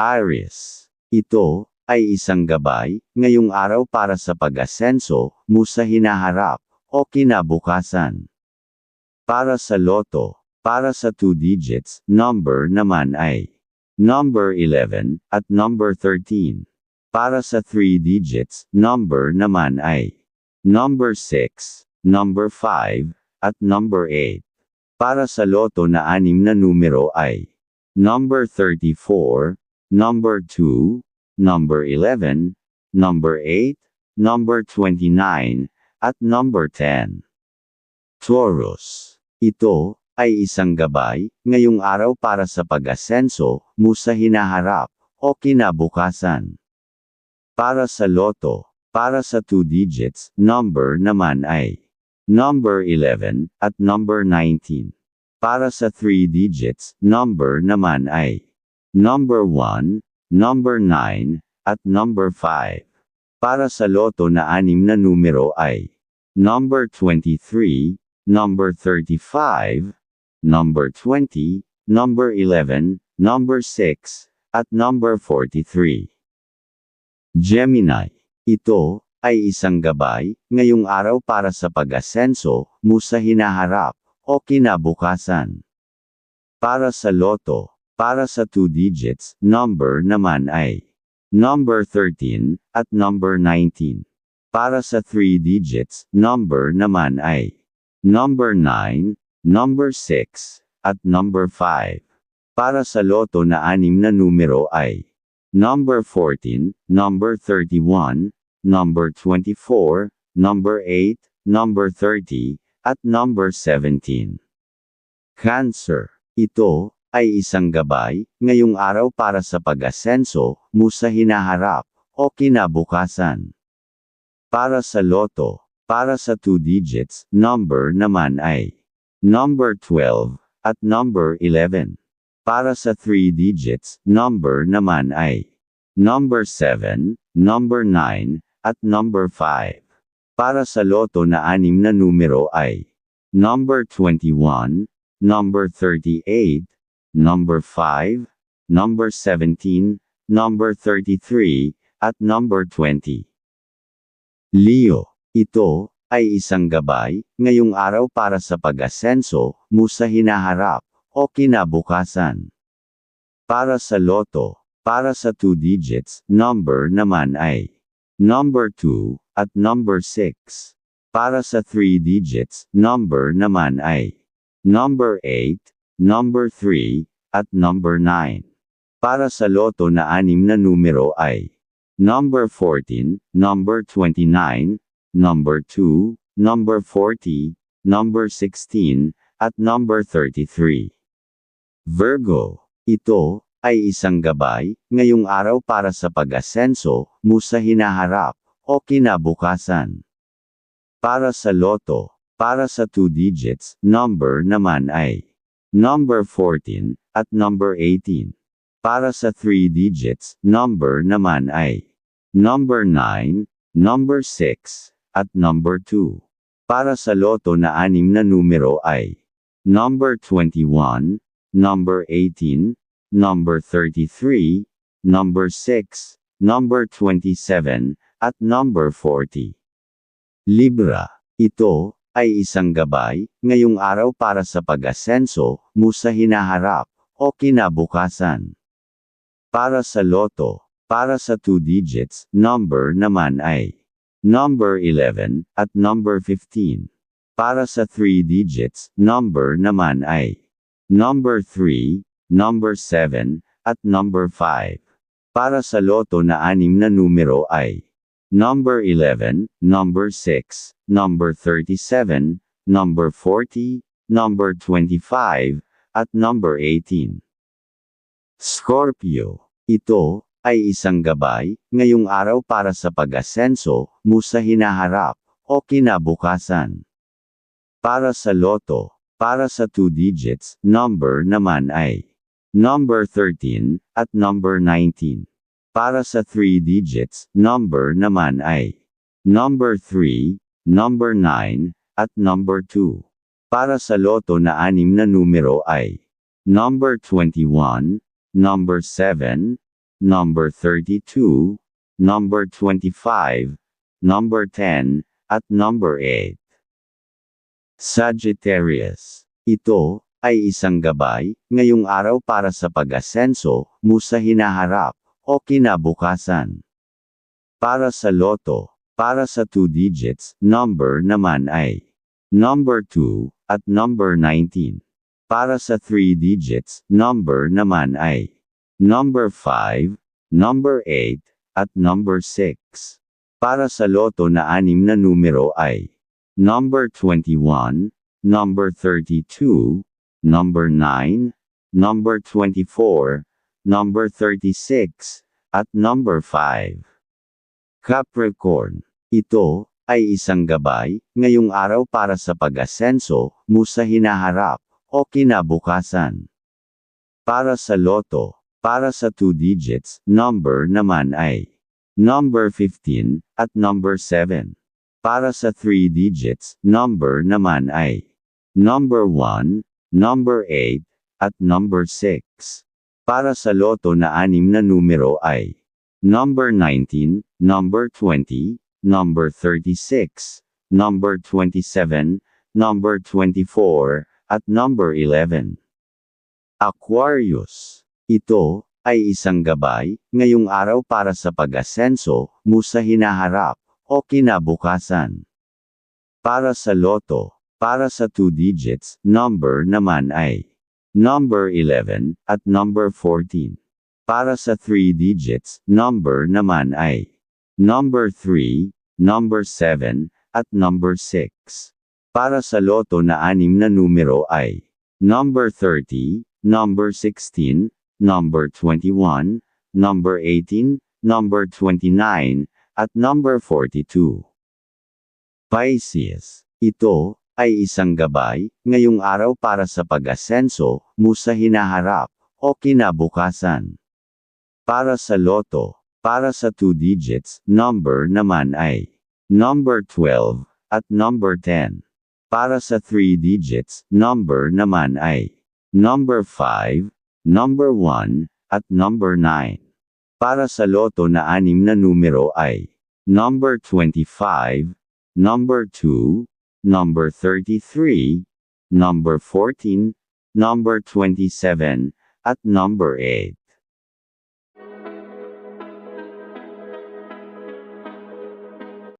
Aries. Ito, ay isang gabay, ngayong araw para sa pag-asenso, mo sa hinaharap, o kinabukasan. Para sa loto, para sa 2 digits, number naman ay number 11, at number 13. Para sa 3 digits, number naman ay number 6, number 5, at number 8. Para sa loto na anim na numero ay number 34, number 2, number 11, number 8, number 29, at number 10. Taurus. Ito, ay isang gabay, ngayong araw para sa pag-asenso, mo sa hinaharap, o kinabukasan. Para sa loto, para sa 2 digits, number naman ay number 11, at number 19. Para sa 3 digits, number naman ay number 1, number 9, at number 5. Para sa loto na anim na numero ay number 23, number 35, number 20, number 11, number 6, at number 43. Gemini. Ito, ay isang gabay, ngayong araw para sa pag-asenso, mo hinaharap, o kinabukasan. Para sa loto, para sa 2 digits, number naman ay number 13, at number 19. Para sa 3 digits, number naman ay number 9, number 6, at number 5. Para sa loto na anim na numero ay number 14, number 31, number 24, number 8, number 30, at number 17. Cancer. Ito, ay isang gabay, ngayong araw para sa pag-asenso, mo sa hinaharap, o kinabukasan. Para sa loto, para sa 2 digits, number naman ay number 12, at number 11. Para sa 3 digits, number naman ay number 7, number 9, at number 5. Para sa loto na anim na numero ay number 21, number 38, number 5, number 17, number 33, at number 20. Leo, ito, ay isang gabay, ngayong araw para sa pag-asenso, mo sa hinaharap, o kinabukasan. Para sa loto, para sa 2 digits, number naman ay number 2, at number 6. Para sa 3 digits, number naman ay number 8, number 3, at number 9. Para sa loto na anim na numero ay number 14, number 29, number 2, number 40, number 16, at number 33. Virgo, ito, ay isang gabay, ngayong araw para sa pag-asenso, mo sa hinaharap, o kinabukasan. Para sa loto, para sa 2 digits, number naman ay number 14, at number 18. Para sa 3 digits, number naman ay number 9, number 6, at number 2. Para sa loto na anim na numero ay number 21, number 18, number 33, number 6, number 27, at number 40. Libra, ito, ay isang gabay, ngayong araw para sa pag-asenso, mo sa hinaharap, o kinabukasan. Para sa loto, para sa 2 digits, number naman ay number 11, at number 15. Para sa 3 digits, number naman ay number 3, number 7, at number 5. Para sa loto na anim na numero ay number 11, number 6, number 37, number 40, number 25, at number 18. Scorpio. Ito, ay isang gabay, ngayong araw para sa pag-asenso, mo sa hinaharap, o kinabukasan. Para sa loto, para sa 2 digits, number naman ay number 13, at number 19. Para sa 3 digits, number naman ay number 3, number 9, at number 2. Para sa loto na anim na numero ay number 21, number 7, number 32, number 25, number 10, at number 8. Sagittarius. Ito, ay isang gabay, ngayong araw para sa pag-asenso, mo sa hinaharap, o kinabukasan. Para sa loto, para sa 2 digits, number naman ay number 2, at number 19. Para sa 3 digits, number naman ay number 5, number 8, at number 6. Para sa loto na anim na numero ay number 21, number 32, number 9, number 24, number 36, at number 5. Capricorn. Ito, ay isang gabay, ngayong araw para sa pag-asenso, mo sa hinaharap, o kinabukasan. Para sa loto, para sa 2 digits, number naman ay number 15, at number 7. Para sa 3 digits, number naman ay number 1, number 8, at number 6. Para sa loto na anim na numero ay number 19, number 20, number 36, number 27, number 24, at number 11. Aquarius. Ito, ay isang gabay, ngayong araw para sa pag-asenso, mo sa hinaharap, o kinabukasan. Para sa loto, para sa 2 digits, number naman ay number 11, at number 14. Para sa 3 digits, number naman ay number 3, number 7, at number 6. Para sa loto na anim na numero ay number 30, number 16, number 21, number 18, number 29, at number 42. Pisces. Ito, ay isang gabay, ngayong araw para sa pag-asenso, mo sa hinaharap, o kinabukasan. Para sa loto, para sa 2 digits, number naman ay number 12, at number 10. Para sa 3 digits, number naman ay number 5, number 1, at number 9. Para sa loto na anim na numero ay number 25, number 2, number 33, number 14, number 27, at number 8.